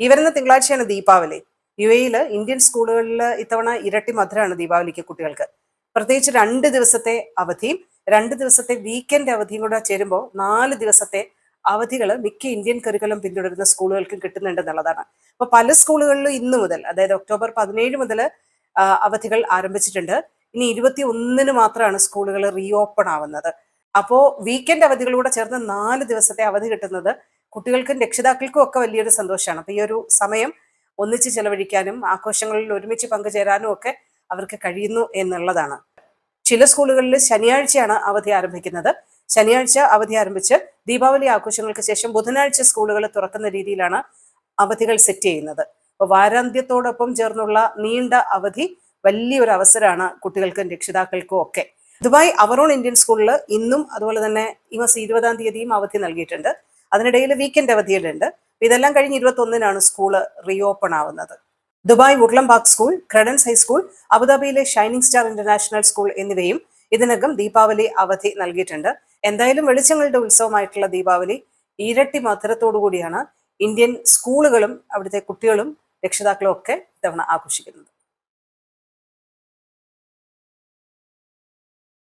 ഈ വരുന്ന തിങ്കളാഴ്ചയാണ് ദീപാവലി. യു എയിൽ ഇന്ത്യൻ സ്കൂളുകളിൽ ഇത്തവണ ഇരട്ടി മധുരമാണ് ദീപാവലിക്ക് കുട്ടികൾക്ക്. പ്രത്യേകിച്ച് രണ്ട് ദിവസത്തെ അവധിയും രണ്ട് ദിവസത്തെ വീക്കെൻഡ് അവധിയും കൂടെ ചേരുമ്പോൾ നാല് ദിവസത്തെ അവധികൾ മിക്ക ഇന്ത്യൻ കരുക്കലും പിന്തുടരുന്ന സ്കൂളുകൾക്കും കിട്ടുന്നുണ്ടെന്നുള്ളതാണ് അപ്പോൾ പല സ്കൂളുകളിലും ഇന്ന് മുതൽ അതായത് ഒക്ടോബർ പതിനേഴ് മുതൽ അവധികൾ ആരംഭിച്ചിട്ടുണ്ട്. ഇനി ഇരുപത്തി ഒന്നിന് മാത്രമാണ് സ്കൂളുകൾ റീ ഓപ്പൺ ആവുന്നത്. അപ്പോൾ വീക്കെൻഡ് അവധികളൂടെ ചേർന്ന് നാല് ദിവസത്തെ അവധി കിട്ടുന്നത് കുട്ടികൾക്കും രക്ഷിതാക്കൾക്കും ഒക്കെ വലിയൊരു സന്തോഷമാണ്. അപ്പൊ ഈ ഒരു സമയം ഒന്നിച്ച് ചെലവഴിക്കാനും ആഘോഷങ്ങളിൽ ഒരുമിച്ച് പങ്കുചേരാനും ഒക്കെ അവർക്ക് കഴിയുന്നു എന്നുള്ളതാണ്. ചില സ്കൂളുകളിൽ ശനിയാഴ്ചയാണ് അവധി ആരംഭിക്കുന്നത്. ശനിയാഴ്ച അവധി ആരംഭിച്ച് ദീപാവലി ആഘോഷങ്ങൾക്ക് ശേഷം ബുധനാഴ്ച സ്കൂളുകൾ തുറക്കുന്ന രീതിയിലാണ് അവധികൾ സെറ്റ് ചെയ്യുന്നത്. അപ്പോൾ വാരാന്ത്യത്തോടൊപ്പം ചേർന്നുള്ള നീണ്ട അവധി വലിയൊരു അവസരമാണ് കുട്ടികൾക്കും രക്ഷിതാക്കൾക്കും ഒക്കെ. ദുബായ് അവറോൺ ഇന്ത്യൻ സ്കൂളിൽ ഇന്നും അതുപോലെ തന്നെ ഈ മാസം ഇരുപതാം തീയതിയും അവധി നൽകിയിട്ടുണ്ട്. അതിനിടയിൽ വീക്കെൻഡ് അവധിയിലുണ്ട്. ഇതെല്ലാം കഴിഞ്ഞ് ഇരുപത്തി ഒന്നിനാണ് സ്കൂൾ റീഓപ്പൺ ആവുന്നത്. Dubai Woodlem park school Credence high school അബുദാബിയിലെ ഷൈനിങ് സ്റ്റാർ ഇന്റർനാഷണൽ സ്കൂൾ എന്നിവയും ഇതിനകം ദീപാവലി അവധി നൽകിയിട്ടുണ്ട്. എന്തായാലും വെളിച്ചങ്ങളുടെ ഉത്സവമായിട്ടുള്ള ദീപാവലി ഇരട്ടി മധുരത്തോടു കൂടിയാണ് ഇന്ത്യൻ സ്കൂളുകളും അവിടുത്തെ കുട്ടികളും രക്ഷിതാക്കളും ഒക്കെ ഇത്തവണ ആഘോഷിക്കുന്നത്.